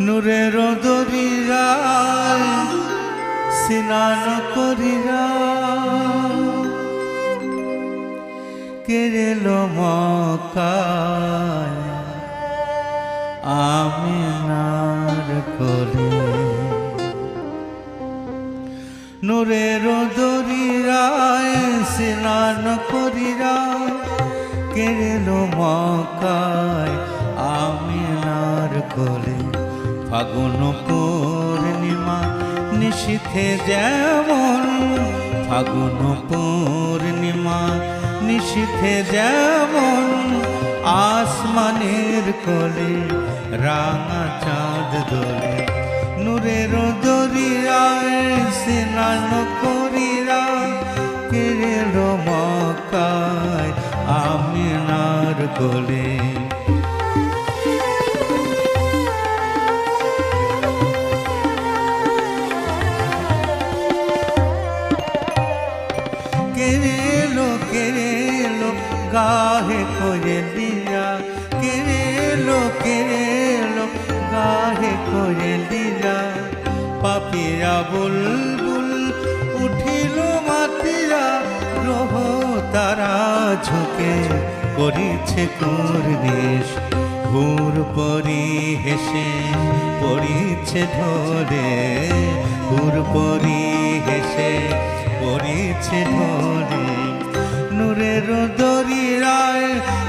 নূরের দরিরায় স্নান করিরা কেরেল মকায় আমিনার কোলে নূরের দরিরায় স্নান করিরা কেরেল মকায় আমিনার কোলে ফাগুন পূর্ণিমা নিশীথে যেমন, ফাগুন পূর্ণিমা নিশীথে যেমন, আসমানের কোলে রাঙা চাঁদ দোলে, নূরের দরিয়ায় স্নান করিরা কেরেল মকায় আমিনার কোলে। কেরেলো কেরেলো গাহে করে দিয়া। কেরেলো কেরেলো গাহে করে দিয়া। পাপিয়া বুলবুল উঠিল মাতিয়া রহ তারা ঝুঁকে করিছে কুর্নিশ। ঘুর পরি হেসে পড়িছে ধরে ঘুর পরি হেসে পড়িছে ধরে। নূরের দরিরায়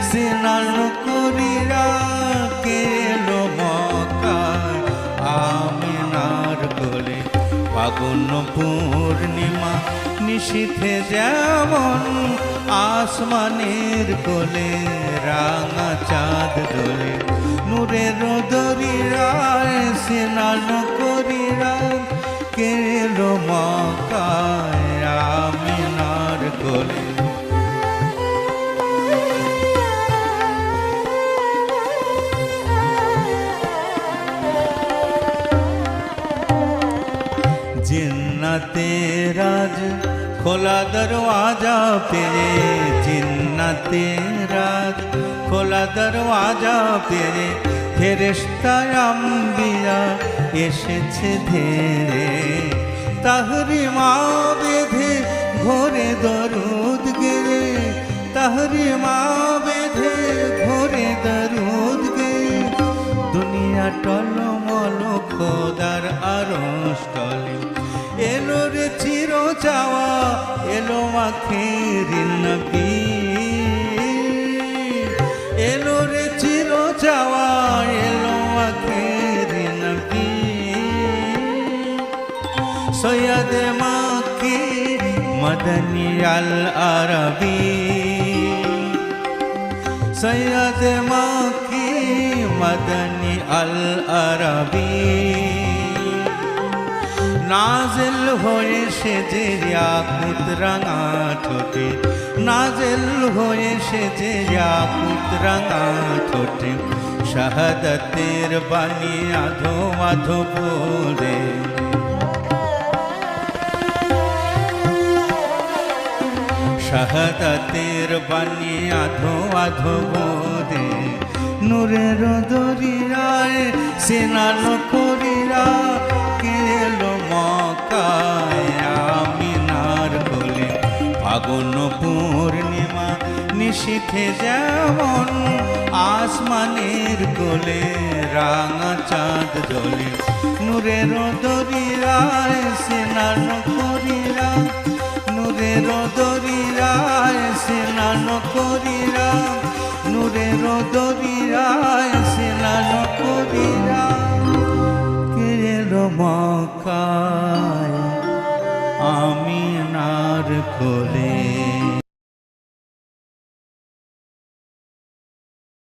স্নান করিরা কেলো মকায় আমিনার কোলে ফাগুন পূর্ণিমা নিশীথে যেমন আসমানের কোলে, রাঙা চাঁদ দোলে। নূরের দরিরায় স্নান করিরা কেলো মকায় জিন্নাতে রাজ, খোলা দরওয়াজা পে জিন্নাতে রাজ, খোলা দরওয়াজা পে ফেরেস্তায় আম্বিয়া এসেছে ধেরে। তাহরি মা বেঁধে ঘোরে দরুদ গেলে তাহরি মা বেঁধে ঘোরে দরুদ গে দুনিয়া টলমল, খোদার আরও স্টলে এলো রে চির চাওয়া এলো আখের নবী এলো রে চির চাওয়া এলো আখের নবী সৈয়দ মাকি মদনী আল আরবী। সৈয়দ মাকি মদনী আল আরবি। নাজেল হয়ে সে যে ইয়াকুত রাঙা ঠোঁটে। নাজেল হয়ে সে যে ইয়াকুত রাঙা ঠোঁটে। শাহাদতের বাণী আধো মাধো বলে। শাহাদাতের বাণী আধো আধো বোধে নূরের দরিয়ায় স্নান পূর্ণিমা নিশীথে যেমন আসমানের কোলে রাঙা চাঁদ দোলে নূরের দরিয়ায় স্নান করিরা নূরের দরিয়ায় স্নান করিরা নূরের দরিয়ায় স্নান করিরা কেল মকায় আমিনার কোলে